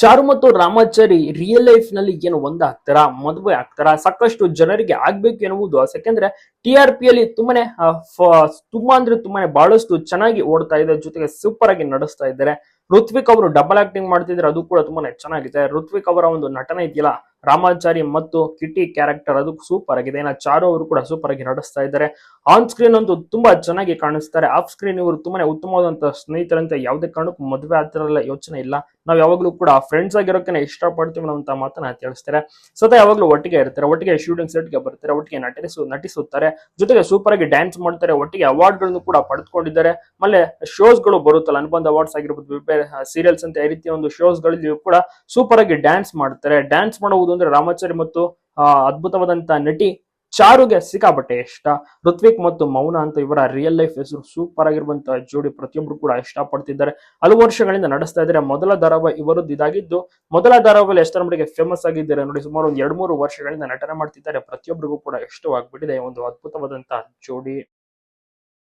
ಚಾರು ಮತ್ತು ರಾಮಾಚಾರಿ ರಿಯಲ್ ಲೈಫ್ನಲ್ಲಿ ಏನು ಒಂದಾಗ್ತಾರ ಮದುವೆ ಆಗ್ತಾರ, ಸಾಕಷ್ಟು ಜನರಿಗೆ ಆಗ್ಬೇಕು ಎನ್ನುವುದು ಯಾಕೆಂದ್ರೆ ಟಿ ಆರ್ ಪಿ ಅಲ್ಲಿ ತುಂಬಾನೇ ತುಂಬಾ ಅಂದ್ರೆ ತುಂಬಾನೇ ಬಹಳಷ್ಟು ಚೆನ್ನಾಗಿ ಓಡ್ತಾ ಇದೆ, ಜೊತೆಗೆ ಸೂಪರ್ ಆಗಿ ನಡೆಸ್ತಾ ಇದ್ದಾರೆ. ಋತ್ವಿಕ್ ಅವರು ಡಬಲ್ ಆಕ್ಟಿಂಗ್ ಮಾಡ್ತಿದ್ರೆ ಅದು ಕೂಡ ತುಂಬಾನೇ ಚೆನ್ನಾಗಿದೆ. ಋತ್ವಿಕ್ ಅವರ ಒಂದು ನಟನೆ ಇದೆಯಲ್ಲ ರಾಮಾಚಾರಿ ಮತ್ತು ಕಿಟಿ ಕ್ಯಾರೆಕ್ಟರ್ ಅದು ಸೂಪರ್ ಆಗಿದೆ. ಏನ ಚಾರು ಅವರು ಕೂಡ ಸೂಪರ್ ಆಗಿ ನಡೆಸ್ತಾ ಇದ್ದಾರೆ. ಆನ್ ಸ್ಕ್ರೀನ್ ಅಂತೂ ತುಂಬಾ ಚೆನ್ನಾಗಿ ಕಾಣಿಸ್ತಾರೆ. ಆಫ್ ಸ್ಕ್ರೀನ್ ಇವರು ತುಂಬಾನೇ ಉತ್ತಮವಾದಂತಹ ಸ್ನೇಹಿತರಂತೆ ಯಾವುದೇ ಕಾರಣಕ್ಕೂ ಮದುವೆ ಆತರಲ್ಲ ಯೋಚನೆ ಇಲ್ಲ. ನಾವು ಯಾವಾಗಲೂ ಕೂಡ ಫ್ರೆಂಡ್ಸ್ ಆಗಿರೋಕೆ ಇಷ್ಟಪಡ್ತೀವಿ ಅನ್ನೋ ಮಾತನ್ನ ತಿಳಿಸ್ತಾರೆ. ಸದಾ ಯಾವಾಗಲೂ ಒಟ್ಟಿಗೆ ಇರ್ತಾರೆ. ಒಟ್ಟಿಗೆ ಶೂಟಿಂಗ್ ಸೆಟ್ಗೆ ಬರ್ತಾರೆ. ಒಟ್ಟಿಗೆ ನಟಿಸು, ನಟಿಸುತ್ತಾರೆ. ಜೊತೆಗೆ ಸೂಪರ್ ಆಗಿ ಡ್ಯಾನ್ಸ್ ಮಾಡ್ತಾರೆ. ಒಟ್ಟಿಗೆ ಅವಾರ್ಡ್ಗಳನ್ನು ಕೂಡ ಪಡೆದುಕೊಂಡಿದ್ದಾರೆ. ಮಲ್ಲೆ ಶೋಸ್ಗಳು ಬರುತ್ತಲ್ಲ. ಅನುಬಂಧ ಅವಾರ್ಡ್ಸ್ ಆಗಿರ್ಬೋದು ಸೀರಿಯಲ್ಸ್ ಅಂತ ಈ ರೀತಿಯ ಒಂದು ಶೋಸ್ಗಳಲ್ಲಿ ಕೂಡ ಸೂಪರ್ ಆಗಿ ಡ್ಯಾನ್ಸ್ ಮಾಡ್ತಾರೆ. ಡ್ಯಾನ್ಸ್ ಮಾಡುವುದು ಅಂದ್ರೆ ರಾಮಾಚಾರಿ ಮತ್ತು ಅದ್ಭುತವಾದಂತಹ ಅದ್ಭುತವಾದಂತ ನಟಿ ಚಾರುಗೆ ಸಿಕ್ಕಾಪಟ್ಟೆ ಇಷ್ಟ. ಋತ್ವಿಕ್ ಮತ್ತು ಮೌನ ಅಂತ ಇವರ ರಿಯಲ್ ಲೈಫ್ ಹೆಸರು ಸೂಪರ್ ಆಗಿರುವಂತಹ ಜೋಡಿ ಪ್ರತಿಯೊಬ್ರು ಕೂಡ ಇಷ್ಟಪಡ್ತಿದ್ದಾರೆ. ಹಲವು ವರ್ಷಗಳಿಂದ ನಡೆಸ್ತಾ ಇದ್ದಾರೆ. ಮೊದಲ ಧಾರಾವಾಹಿ ಇವರದ್ದು ಇದಾಗಿದ್ದು, ಮೊದಲ ಧಾರಾವಾಹಿಯಲ್ಲಿ ಎಷ್ಟರ ಮಟ್ಟಿಗೆ ಫೇಮಸ್ ಆಗಿದ್ದಾರೆ ನೋಡಿ, ಸುಮಾರು ಒಂದು ಎರಡ್ ಮೂರು ವರ್ಷಗಳಿಂದ ನಟನೆ ಮಾಡ್ತಿದ್ದಾರೆ. ಪ್ರತಿಯೊಬ್ಬರಿಗೂ ಕೂಡ ಇಷ್ಟವಾಗ್ಬಿಟ್ಟಿದೆ ಒಂದು ಅದ್ಭುತವಾದಂತಹ ಜೋಡಿ.